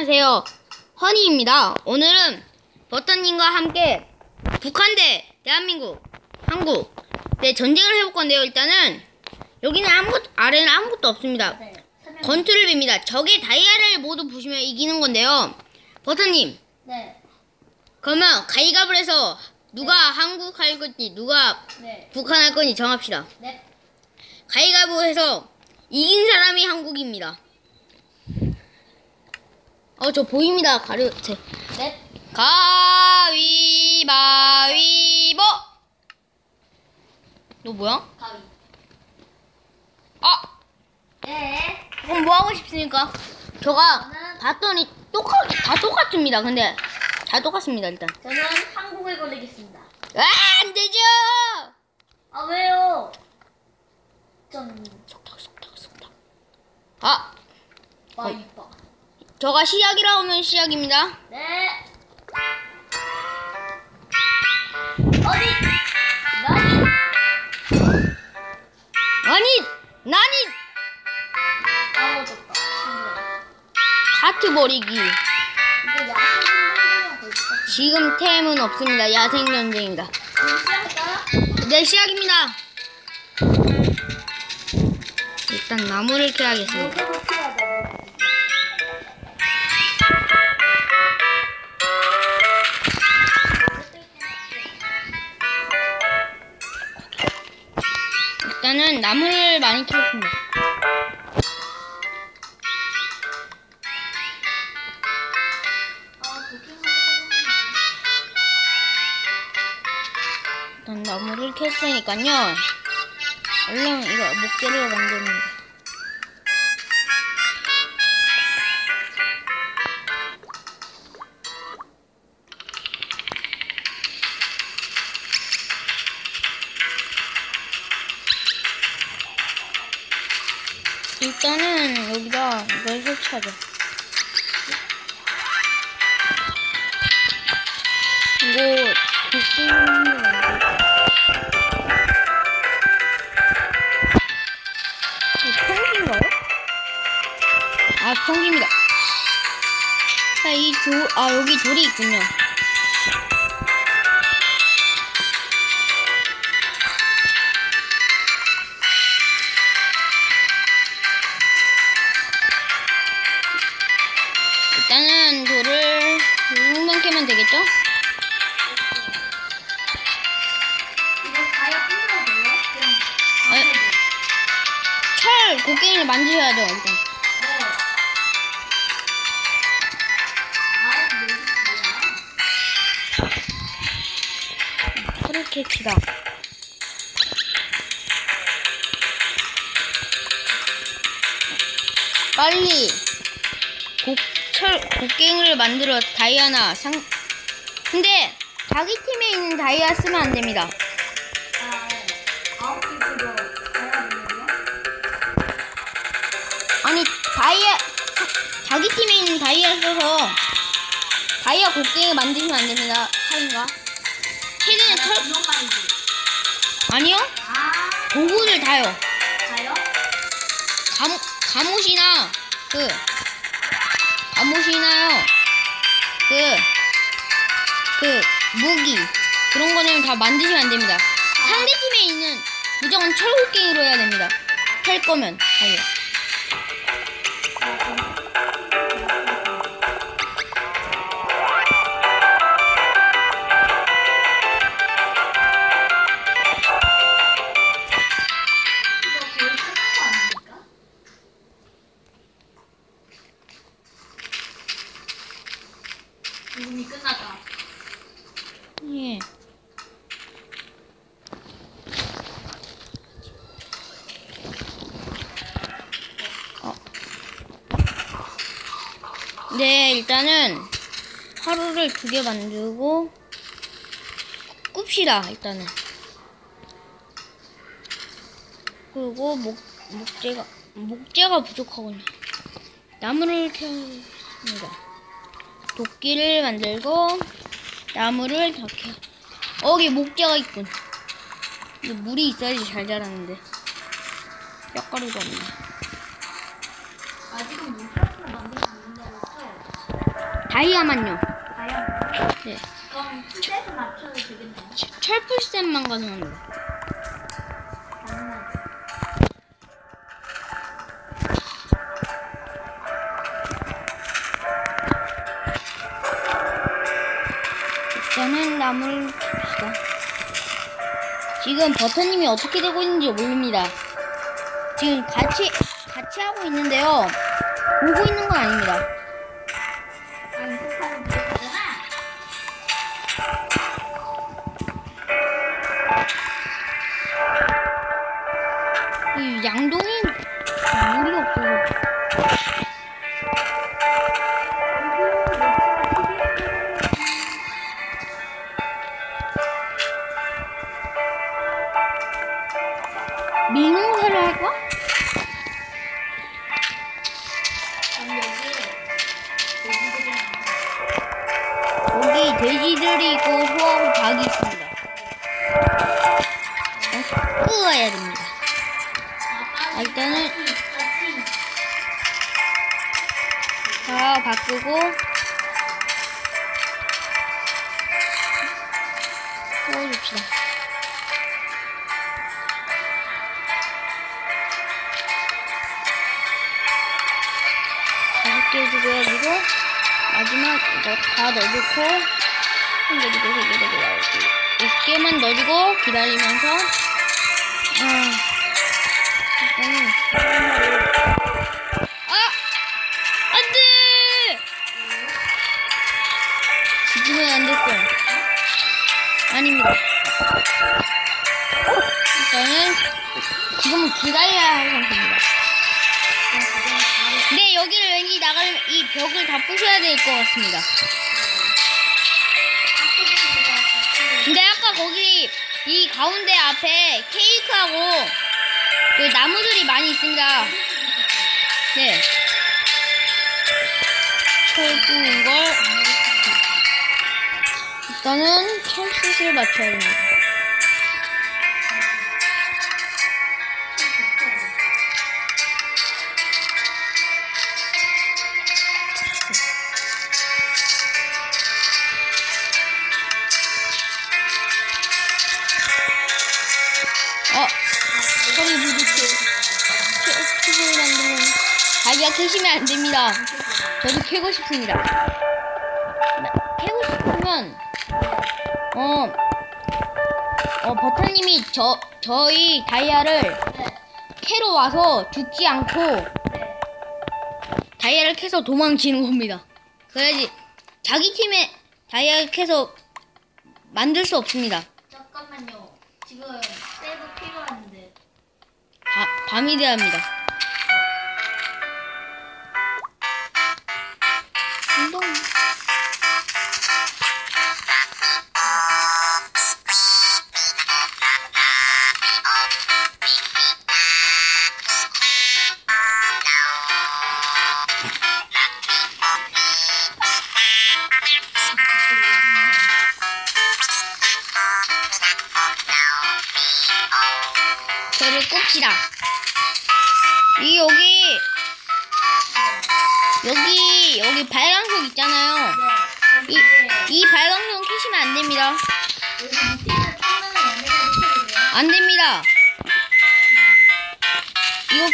안녕하세요. 허니입니다. 오늘은 버터님과 함께 북한 대 대한민국, 한국 네 전쟁을 해볼 건데요. 일단은 여기는 아무것도 아래는 아무것도 없습니다. 네. 건투를 빕니다. 적의 다이아를 모두 부시면 이기는 건데요. 버터님, 네. 그러면 가위갑을 해서 누가 한국 할 건지 누가 네. 북한 할 건지 정합시다. 네. 가위바위보 해서 이긴 사람이 한국입니다. 어, 저 보입니다. 가려, 제. 네. 가위바위보! 너 뭐야? 가위. 아! 네. 그럼 뭐 하고 싶습니까? 저가 봤더니 똑같, 다 똑같습니다. 근데 다 똑같습니다, 일단. 저는 한국을 걸리겠습니다. 아, 안 되죠! 아 왜요? 좀 속닥, 속닥, 속닥. 아, 와이빠. 저가 시작이라 하면 시작입니다. 네. 어디? 나니? 아니, 나니! 힘들어. 하트 버리기. 이거 야생. 지금 템은 없습니다. 야생 전쟁입니다. 시작할까요? 네, 시작입니다. 일단 나무를 캐야겠습니다. 필요하다. 일단은 나무를 많이 도킹 일단 나무를 캤으니까요. 얼른 이거 목재를 만듭니다. 일단은 여기다 이걸 설치하자. 이거 도끼는 이거 평기인가요? 아, 평기입니다. 자, 이 조, 아, 여기 돌이 있군요. 일단은 돌을 6만 캐면 되겠죠? 철 곡괭이를 만드셔야죠, 일단. 철을 캡시다. 빨리 곡괭이를 만들어 다이아나 상. 근데 자기 팀에 있는 다이아 쓰면 안 됩니다. 아. 아니 다이아 자기 팀에 있는 다이아 써서 다이아 곡괭이 만드시면 안 됩니다. 하인가? 최근에 철. 아니요 아, 도구를 다요. 가요? 감, 감옷이나 그 감옷이나요 그 그 무기 그런 거는 다 만드시면 안 됩니다. 상대 팀에 있는 무조건 철곡갱이로 해야 됩니다. 할 거면 아예. 네, 일단은 하루를 두 개 만들고 꿉시다, 일단은. 그리고 목, 목재가, 목재가 부족하군요. 나무를 켜입니다. 도끼를 만들고 나무를 더 캐. 어, 여기 목재가 있군. 물이 있어야지 잘 자라는데. 뼈가루가 없네. 다이아만요. 과연 네. 그럼 스탯을 맞춰도 되겠네요. 철풀셋만 가능합니다. 당연하죠. 일단은 나무를 줍시다. 지금 버터님이 어떻게 되고 있는지 모릅니다. 지금 같이 같이 하고 있는데요. 보고 있는 건 아닙니다. 이 양동이 물이 없어서 자 바꾸고 구워줍시다. 다섯 개 주고요. 그리고 마지막 이거 다네 개, 나오고 여섯 개만 넣어주고 기다리면서 아일 아닙니다. 일단은 지금은 기다려야 할 상태입니다. 근데 여기를 왠지 나가려면 이 벽을 다 부셔야 될 것 같습니다. 근데 아까 거기 이 가운데 앞에 케이크하고 그 나무들이 많이 있습니다. 네. 철 구운 걸 일단은 철숯을 맞춰야 됩니다. 어, 자기가 캐시면 안 됩니다. 저도 캐고 싶습니다. 나- 캐고 싶으면 어, 어 버터님이 저 저희 다이아를 캐러 와서 죽지 않고 다이아를 캐서 도망치는 겁니다. 그래야지 자기 팀의 다이아를 캐서 만들 수 없습니다. 잠깐만요. 지금 세이브 필요한데. 바, 밤이 돼야 합니다. 꼽시다. 이 여기 여기 여기 발광석 있잖아요. 네. 이이 발광석 캐시면 안 됩니다. 안 됩니다. 이거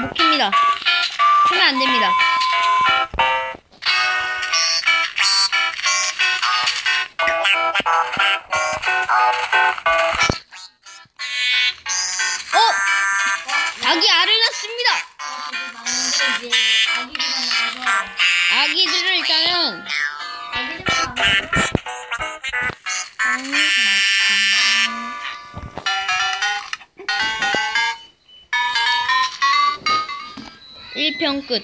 못 캡니다. 하면 안 됩니다. 나와서 아기들을 일단은 일편 끝.